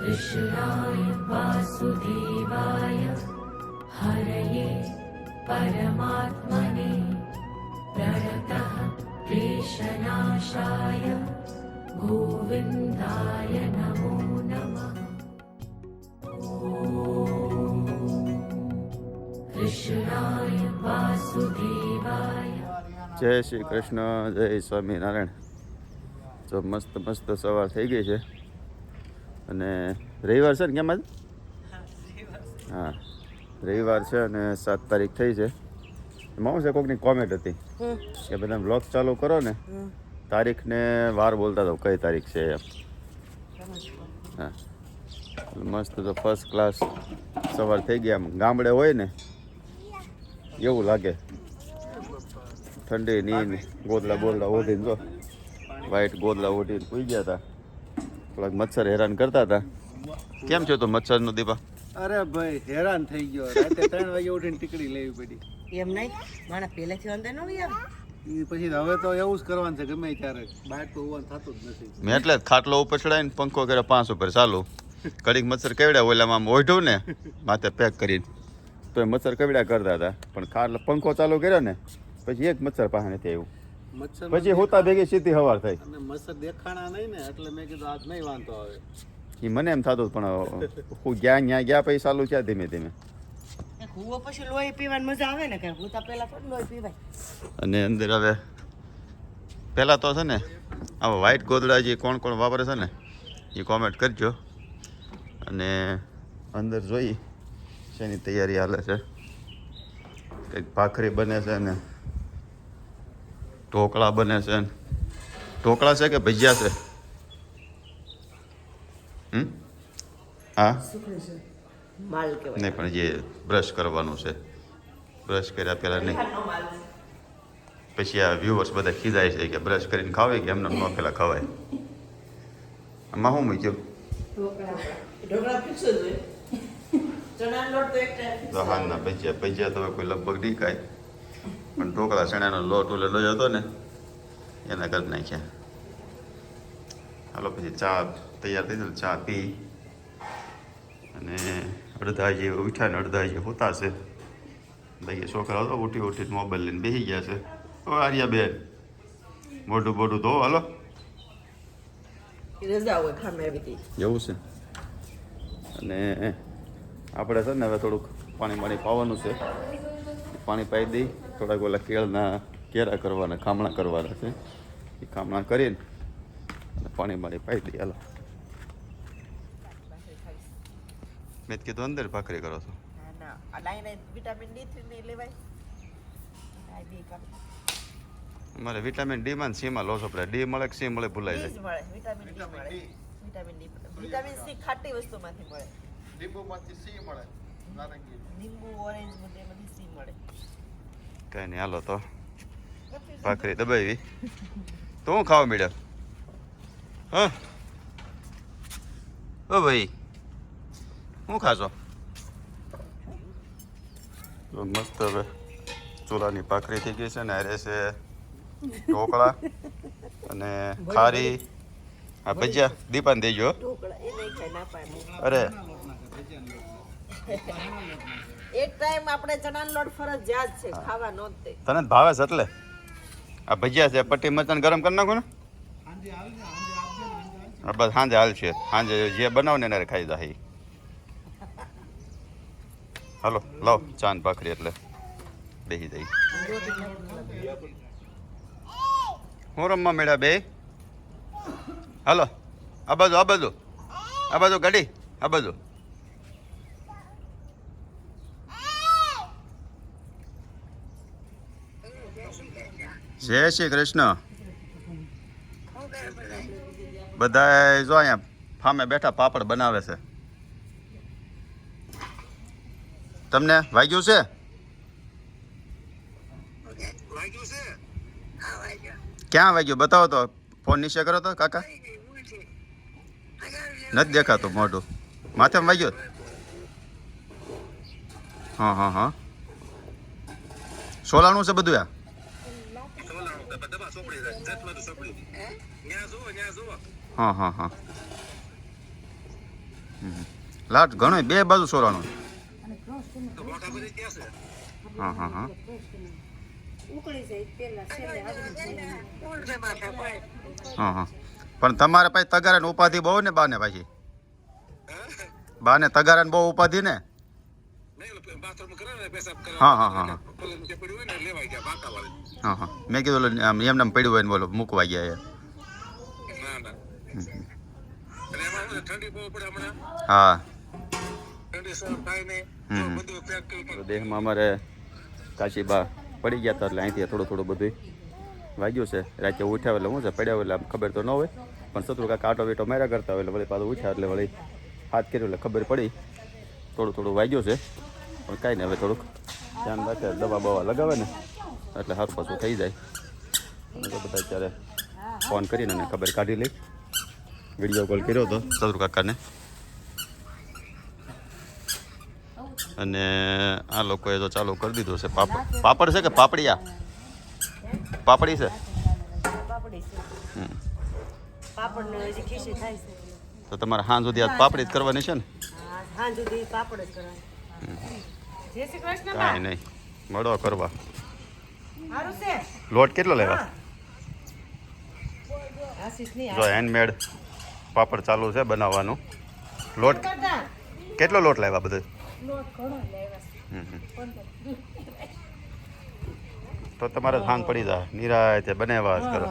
कृष्णाय वासुदेवाय हरये परमात्मने प्रणतः क्लेशनाशाय गोविन्दाय नमो नमः कृष्णाय वासुदेवाय જય શ્રી કૃષ્ણ જય સ્વામિનારાયણ તો મસ્ત મસ્ત સવાર થઈ ગઈ છે અને રવિવાર છે ને કેમ આજ? હા રવિવાર છે. અને સાત તારીખ થઈ છે. એમાં શું છે કોકની કોમેન્ટ હતી કે બધા બ્લોગ ચાલુ કરો ને તારીખ ને વાર બોલતા તો કઈ તારીખ છે એમ. હા. મસ્ત તો ફર્સ્ટ ક્લાસ સવાર થઈ ગયા આમ ગામડે હોય ને એવું લાગે. ઠંડી ની ગોદલા બોદલા ઓઢીને જો વ્હાઈટ ગોદલા ઓઢીને પૂઈ ગયા હતા. થોડાક મચ્છર હેરાન કરતા હતા. કેમ છો તો મચ્છરનું દીપા? અરે ભાઈ હેરાન થઈ ગયો. રાતે ત્રણ વાગે ઉઠીને ટીકડી લેવી પડી. એમ નહીં? મારા પહેલેથી અંદર ન હોય પછી હવે તો એવું જ કરવાનું છે ગમે ત્યારે. બહાર તો હોવાનું થતું જ નથી. મેં એટલે જ ખાટલો ઉપર ચડાવીને પંખો કર્યો પાંચ ઉપર ચાલુ. કડીક મચ્છર કેવડ્યા ઓલામાં આમ ઓઢું ને માથે પેક કરીને. તો એ મચ્છર કેવડ્યા કરતા હતા? પણ ખાટલો પંખો ચાલુ કર્યો ને પછી એક મચ્છર પાસે નથી આવ્યું. મચ્છર પછી હોતા ભેગી સીધી હવાર થઈ. અને મચ્છર દેખાણા નહીં ને એટલે મેં કીધું આજ નહીં વાંધો આવે. એ મને એમ થતું પણ હું ગયા ત્યાં ગયા પછી ચાલુ છે ધીમે ધીમે. કૂવો પછી લોહી પીવાની મજા આવે ને કે હોતા પહેલા થોડી લોહી પીવાય. અને અંદર હવે પહેલાં તો છે ને આવા વ્હાઈટ ગોદડા જે કોણ કોણ વાપરે છે ને એ કોમેન્ટ કરજો. અને અંદર જોઈ શેની તૈયારી હાલે છે. કંઈક ભાખરી બને છે ને. ઢોકળા બને છે. ઢોકળા છે કે ભજીયા છે? હમ? હા? નહીં પણ જે બ્રશ કરવાનું છે. બ્રશ કર્યા પહેલાં નહીં. પછી આ વ્યૂવર્સ બધા ખીજાય છે કે બ્રશ કરીને ખાવે કે એમને ન પેલા ખવાય. આમાં શું મૂક્યું? ઢોકળા ભજીયા. ભજીયા તો કોઈ લગભગ નહીં ખાય. પણ ઢોકળા ચણાનો લોટ ઉલેલો હતો ને એના કરી નાખ્યા. હાલો પછી ચા તૈયાર થઈ જાય ચા પી. અને અડધા જે ઉઠ્યા ને અડધા જે હોતા છે. ભાઈ છોકરાઓ તો ઉઠી ઉઠીને મોબાઈલ લઈને બેસી ગયા છે. ઓ આર્યા બેન મોઢું બોઢું ધો હાલો. હતી એવું છે. અને આપણે છે ને હવે થોડુંક પાણી પાણી પાવાનું છે. પાણી પાઈ દઈ. થોડાક ઓલા કેળના કેરા કરવાના ખામણા કરવાના છે. એ ખામણા કરીને અને પાણી પાણી પાઈ દઈ હાલો. મેં જ કીધું અંદર ભાખરી કરો છો. ના ના. આ લાઈને વિટામિન ડી લેવાય. મારે વિટામિન ડી માં સીમાં લો છો પડે ડી મળે કે સી મળે ભૂલાઈ જાય. વિટામિન ડી મળે. વિટામિન ડી વિટામિન સી ખાટી વસ્તુમાંથી મળે. લીંબુમાંથી સી મળે. નારંગી. લીંબુ ઓરેન્જ બધે બધી સી મળે. કઈ નહીં હાલો તો. ભાખરી દબાવી. તો હું ખાવા મળ્યા હા? ઓ ભાઈ શું ખાશો? મસ્ત હવે ચૂલાની ભાખરી થઈ ગઈ છે ને અરે છે ઢોકળા અને ખારી. હા ભજીયા દીપાન દેજો. હો. અરે. એક ટાઈમ આપણે ચણાનો લોટ ફરજિયાત છે ખાવા નો તે. તને ભાવે છે એટલે? આ ભજીયા છે, પટ્ટી મરચાં ગરમ કરી નાખો ને? બસ સાંજે હાલ છે. સાંજે જે બનાવો ને એને ખાઈ જાય હાલો, લાવ ચાંદ ભાખરી એટલે. બેસી જઈ. હું રમવા મેળ્યા બે? હાલો, આ બાજુ આ બાજુ. આ બાજુ, ગાડી, આ બાજુ. જય શ્રી કૃષ્ણ. બધા જો અહીંયા ફામે બેઠા પાપડ બનાવે છે. તમને વાગ્યું છે? ક્યાં વાગ્યું? બતાવો તો. ફોન નીચે કરો તો, કાકા. નથી દેખાતું મોઢું. માથે વાગ્યું? હા હા હા. સોલાનું છે બધું આ? હા હા હા. લાટ ઘણો બે બાજુ સોરાનો. હા હા હા. હા હા. પણ તમારે પછી તગારા ઉપાધિ બહુ ને બાને પાછી? બાને તગારા બહુ ઉપાધિ ને? હા. હા હા હા. હા હા. મેં કીધું આમ એમને એમ પડ્યું હોય ને બોલો મૂકવા ગયા એ. હા. દેહમાં અમારે કાશીબા પડી ગયા હતા એટલે અહીંથી થોડું થોડું બધું વાગ્યું છે. રાતે ઉઠ્યા એટલે શું છે પડ્યા એટલે આમ ખબર તો ન હોય. પણ શત્રુ કાંઈક આટો વીટો માર્યા કરતા હોય એટલે વળી પાછું ઉઠ્યા એટલે વળી હાથ કર્યો એટલે ખબર પડી. થોડું થોડું વાગ્યું છે. પણ કાંઈ નહીં હવે થોડુંક ધ્યાન રાખે દવા બવા લગાવે ને. એટલે હાથ પાછું થઈ જાય. અને તો બધા અત્યારે ફોન કરીને એને ખબર કાઢી લઈ. વીડિયો કોલ કર્યો હતો શત્રુ કાકાને. અને આ લોકોએ તો ચાલુ કરી દીધું છે પાપડ પાપડ છે કે પાપડિયા? પાપડી છે? તો તમારે હાં સુધી આ પાપડી જ કરવાની છે ને? હા સુધી પાપડ જ કરવાના. જય શ્રી કૃષ્ણ બા. કાંઈ નહીં. મળો કરવા. લોટ કેટલો લેવા? જો હેન્ડમેડ પાપડ ચાલુ છે બનાવવાનું. લોટ કેટલો લોટ લાવ્યા બધો. તો તમારે હાંગ પડી જાય. નિરાયતે બનાવ્યા જ કરો.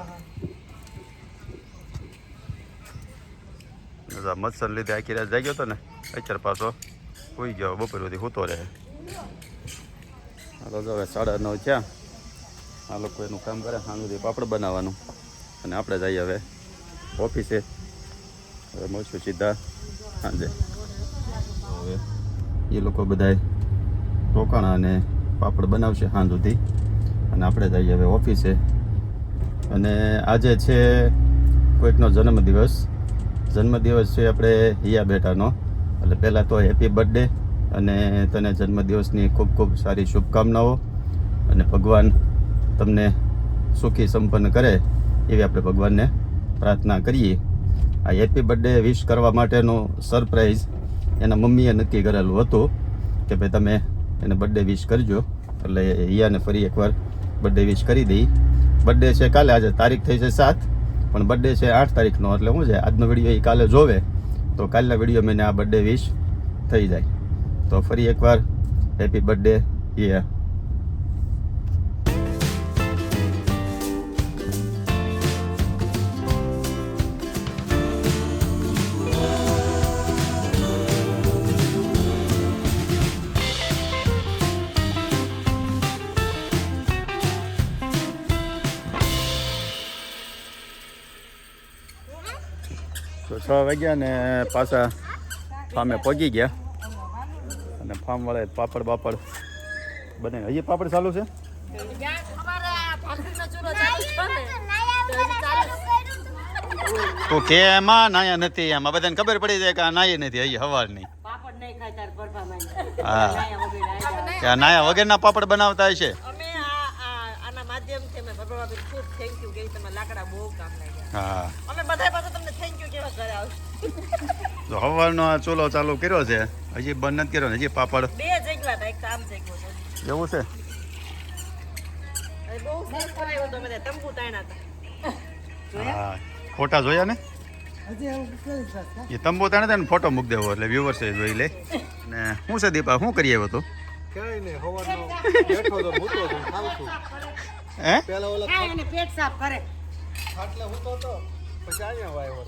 મચ્છર લીધે આખી રાત જાગ્યો હતો ને અત્યારે પાછો સુઈ ગયો બપોર સુધી સૂતો રહે. હાલો જો હવે સાડા નવ થયા. આ લોકો એનું કામ કરે સાંજ પાપડ બનાવવાનું. અને આપણે જઈએ હવે ઓફિસે. હવે મળશું સીધા સાંજે. હવે એ લોકો બધાય રોકાણા અને પાપડ બનાવશે સાંજ સુધી. અને આપણે જઈએ હવે ઓફિસે. અને આજે છે કોઈકનો જન્મદિવસ. જન્મદિવસ છે આપણે હિયા બેટાનો એટલે પહેલાં તો હેપી બર્થડે અને તને જન્મદિવસની ખૂબ ખૂબ સારી શુભકામનાઓ. અને ભગવાન તમને સુખી સંપન્ન કરે એવી આપણે ભગવાનને પ્રાર્થના કરીએ. આ હેપી બર્થડે વિશ કરવા માટેનો સરપ્રાઈઝ એના મમ્મીએ નક્કી કરેલું હતું કે ભાઈ તમે એને બર્થડે વિશ કરજો. એટલે હિયાને ફરી એકવાર બર્થડે વિશ કરી દઈ. બર્થડે છે કાલે, આજે તારીખ થઈ છે સાત, પણ બર્થડે છે આઠ તારીખનો, એટલે શું છે, આજનો વીડિયો એ કાલે જોવે. તો કાલના વીડિયો મેં આ બર્થડે વિશ થઈ જાય. તો ફરી એકવાર હેપી બર્થડે હિયા છ વાગ્યા ને પાછા ફામે પહોંચી ગયા. અને ફાર્મ વાળાએ પાપડ બાપડ બને. હજી પાપડ ચાલુ છે? તો કે એમાં નાયા નથી એમાં. બધાને ખબર પડી જાય કે આ નાય નથી હજી હવાર નહીં પાપડ નહીં ખાય તાર પરભા માં હા. નાયા વગરના પાપડ બનાવતા હશે? અમે આ આ આના માધ્યમથી અમે ભગવાન ભાભી ખૂબ થેન્ક યુ કે તમે લાકડા બહુ કામ લાગ્યા. હા. અમે બધા તો હવારનો આ ચૂલો ચાલુ કર્યો છે. હજી બંધ નથી કર્યો ને હજી પાપડ. બે જગ્યા હતા એક કામ જગ્યો છે એવું છે? બહુ સરસ કરાયો હતો અમે તંબુ તાણ્યા હતા. હા ફોટા જોયા ને? એ તંબુ તાણે તને ફોટો મૂકી દેવો એટલે વ્યુવર્સે જોઈ લે. ને શું છે દીપા શું કરી આવ્યો તું? હે પેલા ઓલા પેટ સાફ કરે. ખાટલે હું તો પછી અહીંયા વાયો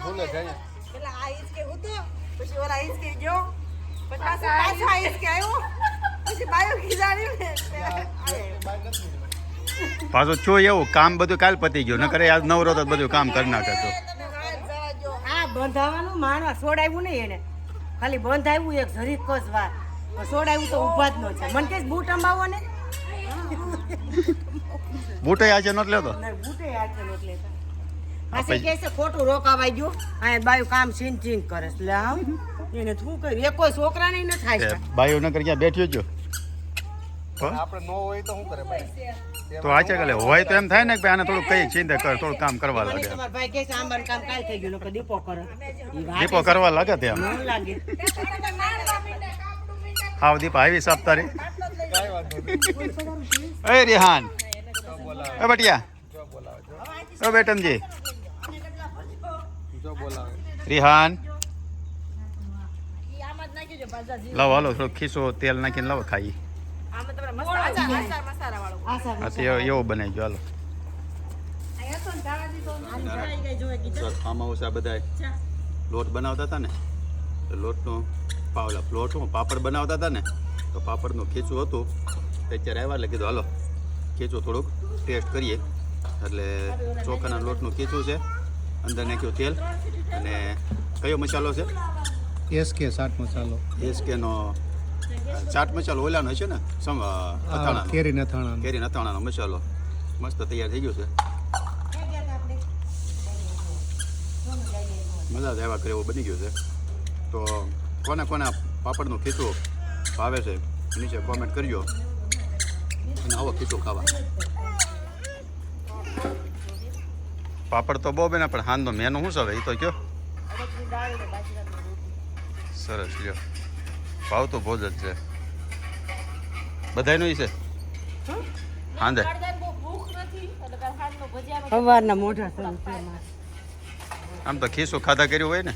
ભૂલે જ અહીંયા પેલા આ હિંચકે હતો પછી ઓલા હિંચકે ગયો. પછી પાછો પાછો આ હિંચકે આવ્યો. પછી બાયો ખીજાણી ને આયો. પાછું છું એવું કામ બધું કાલ પતી ગયું. નકર આજ નવરો તો બધું કામ કરી નાખે તો આ બંધાવાનું માણવા છોડાવ્યું નહીં એને. ખાલી બંધાવ્યું એક જરીક જ વાર છોડાવ્યું તો ઊભા જ ન છે મને કે બૂટ અંબાવો ને? બૂટે આજે નત લેતો? બૂટે આજે નહોત લેતા. આ પાછી કહે છે ખોટું રોકાવાઈ ગયું? અહીંયા બાયું કામ છીન છીન કરે એટલે આમ એને શું કર્યું? એ કોઈ છોકરાને ન થાય તે ન બાયો નકર ક્યાં બેઠ્યો છો? તો આપણે નો હોય તો શું કરે ભાઈ? તો આચે કલે હોય તો એમ થાય ને કે આને થોડું કઈ ચિંતા કર થોડું કામ કરવા લાગે. તમાર ભાઈ કે છે કામ કાલ થઈ ગયું નકર દીપો કરે. દીપો કરવા લાગે તેમ ન લાગે. હાવ દીપ આવી સાપ તારી. એ રિહાન. એ બટિયા. જો બોલાવે જો ઓ બેટમજી જો બોલાવે રિહાન. લાવો હાલો થોડો ખીસો તેલ નાખીને લાવો ખાઈ. એવો બનાવી ગયો હાલો ફાર્મ આ બધા લોટ બનાવતા હતા ને લોટનો પાવલા લોટ હું પાપડ બનાવતા હતા ને તો પાપડનું ખીચું હતું. અત્યારે આવ્યા એટલે કીધું હાલો ખીચું થોડુંક ટેસ્ટ કરીએ. એટલે ચોખાના લોટનું ખીચું છે. અંદર નાખ્યું તેલ અને કયો મસાલો છે? એસકે ચાટ મસાલો. એસકેનો ચાટ મસાલો ઓલાનો છે ને? સમ અથાણા કેરી નથાણા કેરી નથાણાનો મસાલો. મસ્ત તૈયાર થઈ ગયો છે. મજા જ આવ્યા કરે એવું બની ગયું છે. તો કોને કોને પાપડનું ખીચું ભાવે છે નીચે કોમેન્ટ કરજો. અને આવો ખીચું ખાવા. પાપડ તો બહુ બેના પણ હાંદો મેનુ શું છે એ તો કયો. સરસ લ્યો. ભાવ તો ભોજ જ છે. બધાયનું ઈ છે? હાંદે સવારના મોઢા. આમ તો ખીસું ખાધા કર્યું હોય ને?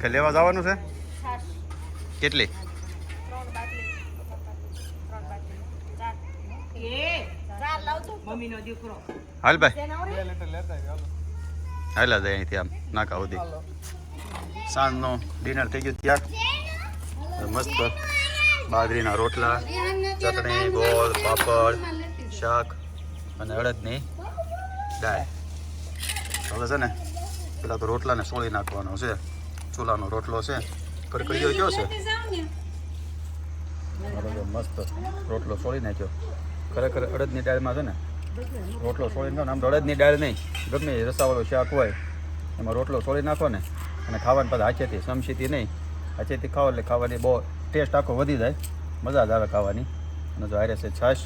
કે લેવા જવાનું છે? કેટલી? બે લીટર લેતા હાલ. હાલો. હાલા જાય અહીંથી આમ નાકા સુધી. સાંજનો ડિનર થઈ ગયું ત્યાં. મસ્ત બાજરીના રોટલા ચટણી ગોળ પાપડ શાક અને અડદની દાળ. હવે છે ને પેલા તો રોટલાને સોળી નાખવાનો છે. ચૂલાનો રોટલો છે. કડકડીઓ કયો છે? મસ્ત રોટલો સોળી નાખ્યો. ખરેખર અડદની દાળમાં છે ને રોટલો સોળી નાખો ને આમ તો અડદની દાળ નહીં ગમે રસાવાળો શાક હોય એમાં રોટલો સોળી નાખો ને અને ખાવાની પાછા હાચેથી સમસીથી નહીં હાચેથી ખાવ એટલે ખાવાની બહુ ટેસ્ટ આખો વધી જાય મજા જ આવે ખાવાની. અને જો આરે છે છાશ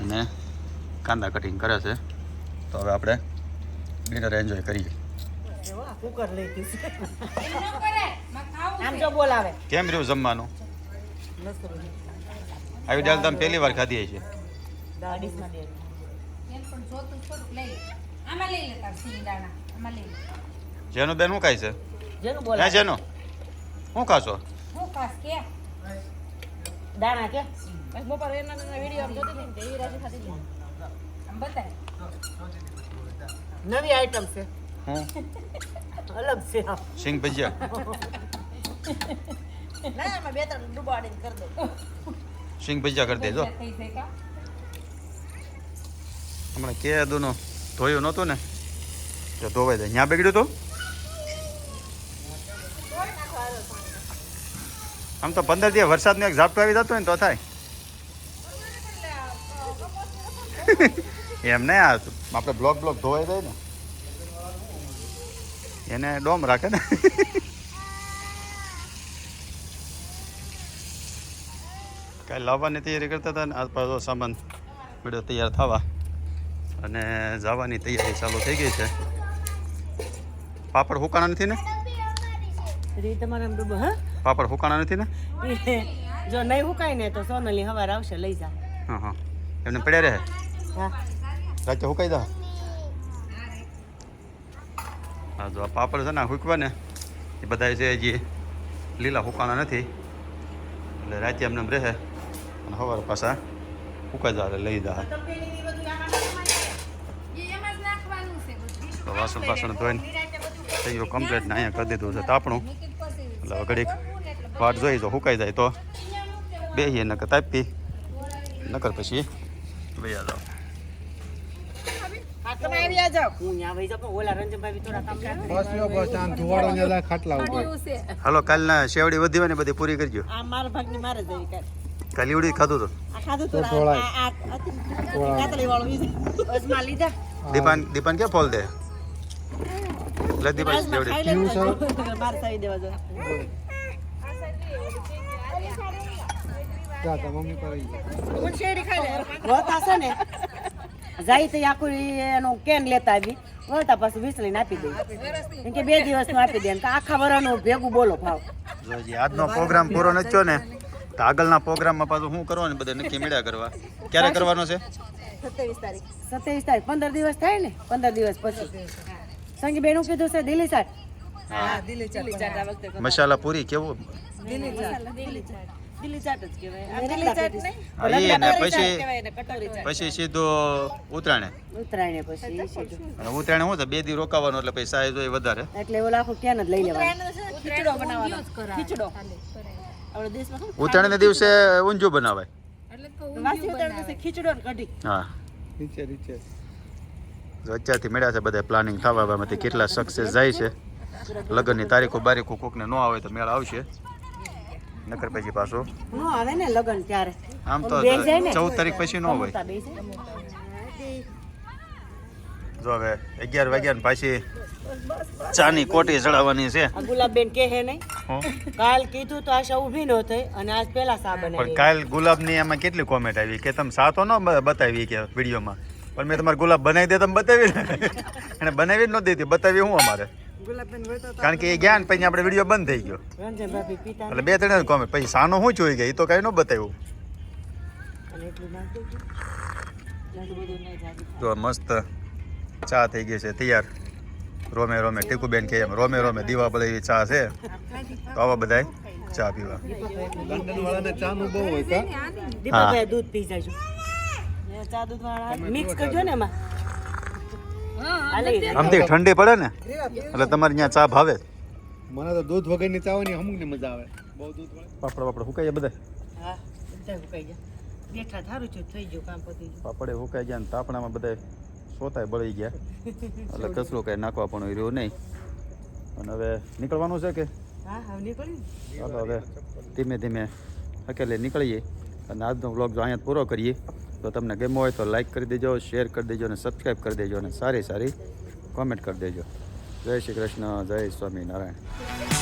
અને કાંદા કટિંગ કરે છે તો હવે આપણે ડિનર એન્જોય કરીએ. કેમ રહ્યું જમવાનું? આવી ગયું તમે આમ વાર ખાધી કેમ રહ્યું જમવાનું મસ્ત રહ્યું. આવી દાળ તમે પહેલી વાર ખાધી છે દાડીસમાં દે. જેનું બેન શું ખાય છે? જેનું હે બોલાવે જેનું? શું ખાશો? દાણા કે? નવી આઈટમ છે. હું? અલગ છે આ. સિંગ ભજીયા. ના એમાં બે ત્રણ ડુબાડીને કરી દો. સિંગ ભજીયા કરી દેજો. હમણાં કે દુનો ધોયું નહોતું ને, તો ધોવાઈ જાય. ત્યાં બગડ્યું હતું આમ તો પંદર દિવસ વરસાદનું એક ઝાપટો આવી જતો ને તો થાય. એમ નહીં આ આપણે બ્લોક બ્લોક ધોવાઈ જાય ને. એને ડોમ રાખે ને. કાંઈ લાવવાની તૈયારી કરતા હતા ને આ પાછો સામાન વીડિયો તૈયાર થવા. અને જવાની તૈયારી ચાલુ થઈ ગઈ છે. પાપડ હુકાણા નથી ને? પાપડ હુકાણા નથી ને? જો નહીં હુકાય ને તો સોનલી હવાર આવશે લઈ જા. હા હા. એમને પડ્યા રહે? હા. રાતે હુકાઈ દા હા જો આ પાપડ છે ને હુકવા ને એ બધા છે હજી લીલા હુકાણા નથી. એટલે રાતે એમને એમ રહે અને સવારે પાછા હુકાઈ જાય લઈ જા. તો વાસણ પાસણ ધોઈને થઈ ગયું કમ્પ્લીટ ને અહીંયા કરી દીધું છે તાપણું. એટલે ઘડીક વાટ જોઈ તો સુકાઈ જાય તો. બેસીએ નકર તાપી. નકર પછી વૈયા જાઓ તમે આવી જાઓ હું ત્યાં વહી જાઉં ઓલા રંજનભાઈ થોડા કામ બસ લ્યો, બસ આમ ધુવાડો ને જાય ખાટલા ઉપર. હાલો કાલના શેવડી વધી હોય ને બધી પૂરી કરજો. આ મારા ભાગની મારે જ કાલ. ઈવડી ખાધું હતું આ ખાધું તું. આ આ વાળું લીધા. દીપાન દીપાન ક્યાં ફોલ દે? લે દીપાન અજમા શેવડી ખાઈ લેવું બાર સાવી દેવા જો જા તા મમ્મી છે ને જાય તો આખું ઈ કેન લેતા આવી. વળતા પાછું વિસલીને આપી દઈએ કે બે દિવસનું આપી દે. કે આખા વરાનું ભેગું બોલો ભાવ. આજનો પ્રોગ્રામ પૂરો નથી ને તો આગળના પ્રોગ્રામમાં પાછું શું કરવાનું બધા નક્કી મળ્યા કરવા. ક્યારે કરવાનો છે? સત્યાવીસ તારીખ. પંદર દિવસ થાય ને? પંદર દિવસ પછી. સંગી બેનું કીધું છે દિલ્હી સાટ મસાલા પૂરી કેવું? ચાટ નહીં. અને પછી પછી સીધો ઉતરાણે ઉતરાણે પછી સીધું. અને ઉત્તરાયણ શું છે? બે દી રોકાવાનું એટલે પછી સાઈઝ હોય વધારે. એટલે ઓલા આખો કેન જ લઈ લેવાનું? ઉત્તરાયણના દિવસે ઊંધિયું બનાવાય. વાસી ઉત્તરાયણ દિવસે ખીચડો ને કઢી. હા. નીચે નીચે જો અત્યારથી મળ્યા છે બધા પ્લાનિંગ થવા એમાંથી કેટલા સક્સેસ જાય છે. લગ્નની તારીખો બારીખો કોકને ન આવે તો મેળ આવશે. નકર પછી પાછું આવે ને લગન ત્યારે આમ તો ચૌદ તારીખ પછી ન હોય. જો હવે અગિયાર વાગ્યા પાછી ચાની કોટી ચડાવવાની છે. ગુલાબબેન કે હે? નહીં કાલ કીધું તો આશા ઊભી ન થઈ અને આજ પેલા સા પણ કાલ ગુલાબની એમાં કેટલી કોમેન્ટ આવી? કે તમે સાતો ન બતાવી કે વિડીયોમાં? પણ મેં તમારે ગુલાબ બનાવી દે તમે બતાવી ને અને બનાવી જ ન દેતી બતાવી હું અમારે? કારણ કે એ ગયા ને પછી આપણે વીડિયો બંધ થઈ ગયો. એટલે બે ત્રણ કોમે પછી સાનો શું જોઈ ગયા એ તો કાંઈ ન બતાવ્યું. જો મસ્ત ચા થઈ ગઈ છે તૈયાર. રોમે રોમે ટીકુબેન કહે એમ રોમે રોમે દીવા એવી ચા છે. તો આવા બધાય ચા પીવા. લંડન વાળાને ચાનું બહુ હોય કા દૂધ પી જાજો. એ ચા દૂધ વાળા મિક્સ કરજો ને એમાં. આમથી ઠંડી પડે ને? એટલે તમારે ત્યાં ચા ભાવે? મને તો દૂધ વગરની અમુક ને મજા આવે. બહુ દૂધ વગર પાપડ પાપડ હુકાઈ ગયા બધા હા બેઠા થારું છું થઈ ગયું કામ પતી ગયું. પાપડે હુકાઈ ગયા ને તાપણામાં બધા સોતાય બળી ગયા. એટલે કચરો કાંઈ નાખવા પણ રહ્યો નહીં. અને હવે નીકળવાનું છે કે? હા હવે નીકળ્યું ને. ચાલો હવે ધીમે ધીમે અકેલે નીકળીએ. અને આજનો વ્લોગ જો અહીંયા પૂરો કરીએ. તો તમને ગમ્યો હોય તો લાઇક કરી દેજો શેર કરી દેજો અને સબસ્ક્રાઈબ કરી દેજો અને સારી સારી કોમેન્ટ કરી દેજો. જય શ્રી કૃષ્ણ, જય સ્વામિનારાયણ.